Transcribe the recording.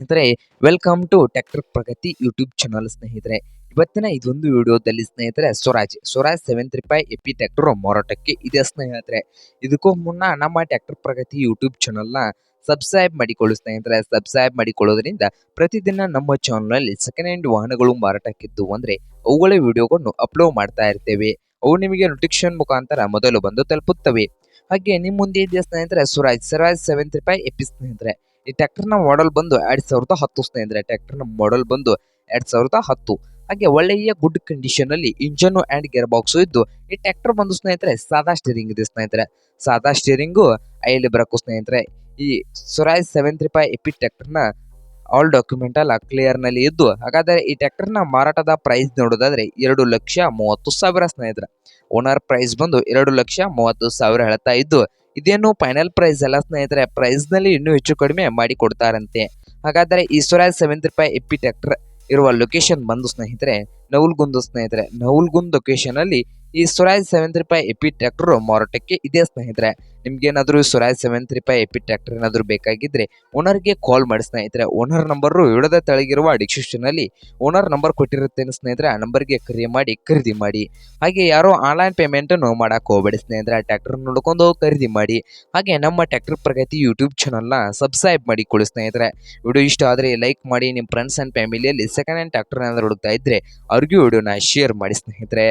ಸ್ನೇಹಿತರೆ welcome to tractor Pragati YouTube channel ಸ್ನೇಹಿತರೆ. ಇವತ್ತಿನ ಇದೊಂದು ವಿಡಿಯೋದಲ್ಲಿ ಸ್ನೇಹಿತರೆ, Swaraj Swaraj seven three five F E tractor ಮಾರಾಟಕ್ಕೆ ಇದೆ ಸ್ನೇಹಿತರೆ. ಇದಕ್ಕೂ ಮುನ್ನ ನಮ್ಮ ಟ್ರ್ಯಾಕ್ಟರ್ ಪ್ರಗತಿ ಯೂಟ್ಯೂಬ್ ಚಾನಲ್ನ ಸಬ್ಸ್ಕ್ರೈಬ್ ಮಾಡಿಕೊಳ್ಳಿ ಸ್ನೇಹಿತರೆ. ಸಬ್ಸ್ಕ್ರೈಬ್ ಮಾಡಿಕೊಳ್ಳೋದ್ರಿಂದ ಪ್ರತಿದಿನ ನಮ್ಮ ಚಾನಲ್ನಲ್ಲಿ ಸೆಕೆಂಡ್ ಹ್ಯಾಂಡ್ ವಾಹನಗಳು ಮಾರಾಟಕ್ಕಿದ್ದು ಅಂದರೆ ಅವುಗಳ ವಿಡಿಯೋಗಳನ್ನು ಅಪ್ಲೋಡ್ ಮಾಡ್ತಾ ಇರ್ತೇವೆ. ಅವು ನಿಮಗೆ ನೋಟಿಫಿಕೇಶನ್ ಮುಖಾಂತರ ಮೊದಲು ಬಂದು ತಲುಪುತ್ತವೆ. ಹಾಗೆ ನಿಮ್ಮ ಮುಂದೆ ಇದೆಯಾ ಸ್ನೇಹಿತರೆ, Swaraj Swaraj seven three five F E ಸ್ನೇಹಿತರೆ. ಈ ಟ್ರ್ಯಾಕ್ಟರ್ನ ಮಾಡೆಲ್ ಬಂದು ಎರಡು ಸಾವಿರದ ಹತ್ತು ಸ್ನೇಹಿತರೆ, ಟ್ರ್ಯಾಕ್ಟರ್ನ ಮಾಡೆಲ್ ಬಂದು ಎರಡ್ ಸಾವಿರದ ಹತ್ತು. ಹಾಗೆ ಒಳ್ಳೆಯ ಗುಡ್ ಕಂಡೀಷನ್ ಅಲ್ಲಿ ಇಂಜನ್ ಅಂಡ್ ಗೇರ್ ಬಾಕ್ಸ್ ಇದ್ದು, ಈ ಟ್ರ್ಯಾಕ್ಟರ್ ಬಂದು ಸ್ನೇಹಿತರೆ, ಸಾದಾ ಸ್ಟೀರಿಂಗ್ ಇದೆ ಸ್ನೇಹಿತರೆ. ಸಾದಾ ಸ್ಟೀರಿಂಗು ಐಲಿ ಬರಕು ಸ್ನೇಹಿತರೆ, ಈ Swaraj seven three five F E ಟ್ರ್ಯಾಕ್ಟರ್ನ ಆಲ್ ಡಾಕ್ಯುಮೆಂಟ್ ಅಲ್ಲ ಕ್ಲಿಯರ್ನಲ್ಲಿ ಇದ್ದು, ಹಾಗಾದ್ರೆ ಈ ಟ್ರ್ಯಾಕ್ಟರ್ನ ಮಾರಾಟದ ಪ್ರೈಸ್ ನೋಡೋದಾದ್ರೆ ಎರಡು ಲಕ್ಷ ಮೂವತ್ತು ಸಾವಿರ ಸ್ನೇಹಿತರೆ. ಓನರ್ ಪ್ರೈಸ್ ಬಂದು ಎರಡು ಲಕ್ಷ ಮೂವತ್ತು ಸಾವಿರ ಹೇಳ್ತಾ ಇದ್ದು ಇದೇನು ಫೈನಲ್ ಪ್ರೈಸ್ ಅಲ್ಲ ಸ್ನೇಹಿತರೆ ಪ್ರೈಸ್ನಲ್ಲಿ ಇನ್ನೂ ಹೆಚ್ಚು ಕಡಿಮೆ ಮಾಡಿ ಕೊಡ್ತಾರಂತೆ. ಹಾಗಾದ್ರೆ ಈಶ್ವರಾಜ್ ಎಪಿ ರೂಪಾಯಿ ಎಪ್ಪಿ ಟ್ರ್ಯಾಕ್ಟರ್ ಇರುವ ಲೊಕೇಶನ್ ಬಂದು ಸ್ನೇಹಿತರೆ, ನವಲ್ಗುಂದು ಸ್ನೇಹಿತರೆ, ನವಲ್ಗುಂದ್ ಲೊಕೇಶನ್ ಅಲ್ಲಿ ಈ Swaraj seven five F E tractor ಮಾರಾಟಕ್ಕೆ ಇದೆ ಸ್ನೇಹಿತರೆ. ನಿಮ್ಗೇನಾದ್ರೂ Swaraj seven five F E tractor ಏನಾದರೂ ಬೇಕಾಗಿದ್ರೆ ಓನರ್ಗೆ ಕಾಲ್ ಮಾಡಿ ಸ್ನೇಹಿತರೆ. ಓನರ್ ನಂಬರು ವಿಡದ ತೆಳಗಿರುವ ಡಿಸ್ಕ್ರಿಪ್ಷನ್ ಅಲ್ಲಿ ಓನರ್ ನಂಬರ್ ಕೊಟ್ಟಿರುತ್ತೇನೆ ಸ್ನೇಹಿತರೆ. ಆ ನಂಬರ್ಗೆ ಕರೆ ಮಾಡಿ, ಖರೀದಿ ಮಾಡಿ. ಹಾಗೆ ಯಾರೋ ಆನ್ಲೈನ್ ಪೇಮೆಂಟ್ ಅನ್ನು ಮಾಡಕ್ ಹೋಗಬೇಡಿ ಸ್ನೇಹಿತರೆ. ಟ್ರ್ಯಾಕ್ಟರ್ ನೋಡ್ಕೊಂಡು ಖರೀದಿ ಮಾಡಿ. ಹಾಗೆ ನಮ್ಮ ಟ್ರ್ಯಾಕ್ಟರ್ ಪ್ರಗತಿ ಯೂಟ್ಯೂಬ್ ಚಾನಲ್ನ ಸಬ್ಸ್ಕ್ರೈಬ್ ಮಾಡಿಕೊಳ್ಳಿ ಸ್ನೇಹಿತರೆ. ವಿಡಿಯೋ ಇಷ್ಟ ಆದರೆ ಲೈಕ್ ಮಾಡಿ ನಿಮ್ಮ ಫ್ರೆಂಡ್ಸ್ ಆ್ಯಂಡ್ ಫ್ಯಾಮಿಲಿಯಲ್ಲಿ ಸೆಕೆಂಡ್ ಹ್ಯಾಂಡ್ ಟ್ರ್ಯಾಕ್ಟರ್ ಏನಾದ್ರು ಹುಡುಕ್ತಾ ಇದ್ರೆ ಅವ್ರಿಗೂ ವಿಡಿಯೋನ ಶೇರ್ ಮಾಡಿ ಸ್ನೇಹಿತರೆ.